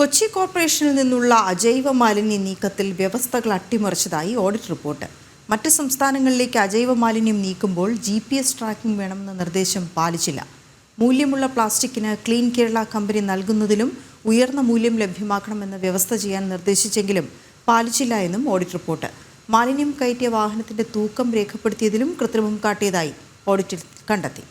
കൊച്ചി കോർപ്പറേഷനിൽ നിന്നുള്ള അജൈവ മാലിന്യ നീക്കത്തിൽ വ്യവസ്ഥകൾ അട്ടിമറിച്ചതായി ഓഡിറ്റ് റിപ്പോർട്ട്. മറ്റ് സംസ്ഥാനങ്ങളിലേക്ക് അജൈവ മാലിന്യം നീക്കുമ്പോൾ ജി പി എസ് ട്രാക്കിംഗ് വേണമെന്ന നിർദ്ദേശം പാലിച്ചില്ല. മൂല്യമുള്ള പ്ലാസ്റ്റിക്കിന് ക്ലീൻ കേരള കമ്പനി നൽകുന്നതിലും ഉയർന്ന മൂല്യം ലഭ്യമാക്കണമെന്ന് വ്യവസ്ഥ ചെയ്യാൻ നിർദ്ദേശിച്ചെങ്കിലും പാലിച്ചില്ല എന്നും ഓഡിറ്റ് റിപ്പോർട്ട്. മാലിന്യം കയറ്റിയ വാഹനത്തിന്റെ തൂക്കം രേഖപ്പെടുത്തിയതിലും കൃത്രിമം കാട്ടിയതായി ഓഡിറ്റിൽ കണ്ടെത്തി.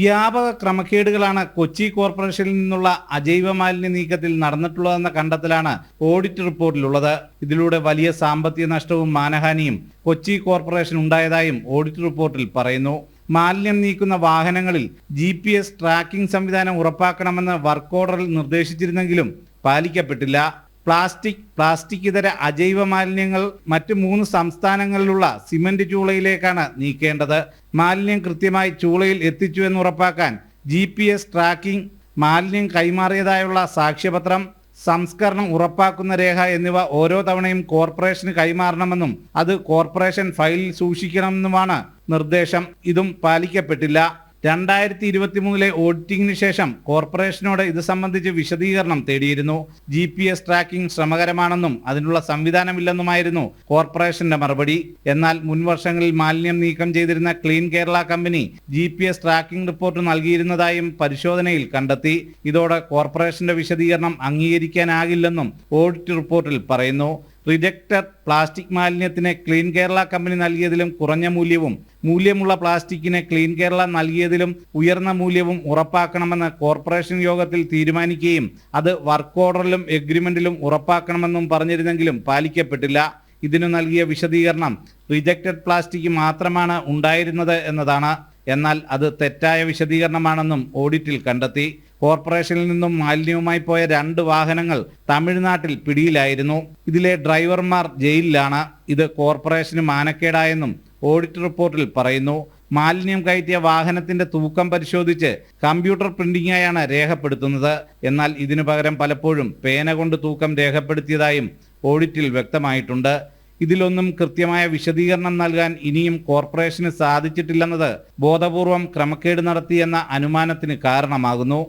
വ്യാപക ക്രമക്കേടുകളാണ് കൊച്ചി കോർപ്പറേഷനിൽ നിന്നുള്ള അജൈവ മാലിന്യ നീക്കത്തിൽ നടന്നിട്ടുള്ളതെന്ന കണ്ടെത്തലാണ് ഓഡിറ്റ് റിപ്പോർട്ടിലുള്ളത്. ഇതിലൂടെ വലിയ സാമ്പത്തിക നഷ്ടവും മാനഹാനിയും കൊച്ചി കോർപ്പറേഷൻ ഉണ്ടായതായും ഓഡിറ്റ് റിപ്പോർട്ടിൽ പറയുന്നു. മാലിന്യം നീക്കുന്ന വാഹനങ്ങളിൽ ജി പി എസ് ട്രാക്കിംഗ് സംവിധാനം ഉറപ്പാക്കണമെന്ന് വർക്ക് ഓർഡറിൽ നിർദ്ദേശിച്ചിരുന്നെങ്കിലും പാലിക്കപ്പെട്ടില്ല. പ്ലാസ്റ്റിക് പ്ലാസ്റ്റിക് ഇതര അജൈവ മാലിന്യങ്ങൾ മറ്റ് മൂന്ന് സംസ്ഥാനങ്ങളിലുള്ള സിമന്റ് ചൂളയിലേക്കാണ് നീക്കേണ്ടത്. മാലിന്യം കൃത്യമായി ചൂളയിൽ എത്തിച്ചു എന്ന് ഉറപ്പാക്കാൻ ജി പി എസ് ട്രാക്കിംഗ് മാലിന്യം കൈമാറിയതായുള്ള സാക്ഷ്യപത്രം സംസ്കരണം ഉറപ്പാക്കുന്ന രേഖ എന്നിവ ഓരോ തവണയും കോർപ്പറേഷന് കൈമാറണമെന്നും അത് കോർപ്പറേഷൻ ഫയലിൽ സൂക്ഷിക്കണമെന്നുമാണ് നിർദ്ദേശം. ഇതും പാലിക്കപ്പെട്ടില്ല. രണ്ടായിരത്തി ഇരുപത്തി മൂന്നിലെ ഓഡിറ്റിംഗിന് ശേഷം കോർപ്പറേഷനോട് ഇത് സംബന്ധിച്ച് വിശദീകരണം തേടിയിരുന്നു. ജി പി എസ് ട്രാക്കിംഗ് ശ്രമകരമാണെന്നും അതിനുള്ള സംവിധാനമില്ലെന്നുമായിരുന്നു കോർപ്പറേഷന്റെ മറുപടി. എന്നാൽ മുൻവർഷങ്ങളിൽ മാലിന്യം നീക്കം ചെയ്തിരുന്ന clean Kerala company G P S tracking report നൽകിയിരുന്നതായും പരിശോധനയിൽ കണ്ടെത്തി. ഇതോടെ കോർപ്പറേഷന്റെ വിശദീകരണം അംഗീകരിക്കാനാകില്ലെന്നും ഓഡിറ്റ് റിപ്പോർട്ടിൽ പറയുന്നു. റിജക്റ്റഡ് പ്ലാസ്റ്റിക് മാലിന്യത്തിന് ക്ലീൻ കേരള കമ്പനി നൽകിയതിലും കുറഞ്ഞ മൂല്യവും മൂല്യമുള്ള പ്ലാസ്റ്റിക്കിന് ക്ലീൻ കേരള നൽകിയതിലും ഉയർന്ന മൂല്യവും ഉറപ്പാക്കണമെന്ന് കോർപ്പറേഷൻ യോഗത്തിൽ തീരുമാനിക്കുകയും അത് വർക്ക് ഓർഡറിലും എഗ്രിമെന്റിലും ഉറപ്പാക്കണമെന്നും പറഞ്ഞിരുന്നെങ്കിലും പാലിക്കപ്പെട്ടില്ല. ഇതിനു നൽകിയ വിശദീകരണം റിജക്റ്റഡ് പ്ലാസ്റ്റിക് മാത്രമാണ് ഉണ്ടായിരുന്നത് എന്നതാണ്. എന്നാൽ അത് തെറ്റായ വിശദീകരണമാണെന്നും ഓഡിറ്റിൽ കണ്ടെത്തി. കോർപ്പറേഷനിൽ നിന്നും മാലിന്യവുമായി പോയ രണ്ട് വാഹനങ്ങൾ തമിഴ്നാട്ടിൽ പിടിയിലായിരുന്നു. ഇതിലെ ഡ്രൈവർമാർ ജയിലിലാണ്. ഇത് കോർപ്പറേഷന് മാനക്കേടായെന്നും ഓഡിറ്റ് റിപ്പോർട്ടിൽ പറയുന്നു. മാലിന്യം കയറ്റിയ വാഹനത്തിന്റെ തൂക്കം പരിശോധിച്ച് കമ്പ്യൂട്ടർ പ്രിന്റിംഗായാണ് രേഖപ്പെടുത്തുന്നത്. എന്നാൽ ഇതിനു പകരം പലപ്പോഴും പേന കൊണ്ട് തൂക്കം രേഖപ്പെടുത്തിയതായും ഓഡിറ്റിൽ വ്യക്തമായിട്ടുണ്ട്. ഇതിലൊന്നും കൃത്യമായ വിശദീകരണം നൽകാൻ ഇനിയും കോർപ്പറേഷന് സാധിച്ചിട്ടില്ലെന്നത് ബോധപൂർവം ക്രമക്കേട് നടത്തിയെന്ന അനുമാനത്തിന് കാരണമാകുന്നു.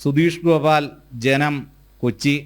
സുധീഷ് ഗോപാൽ ജനം കൊച്ചി.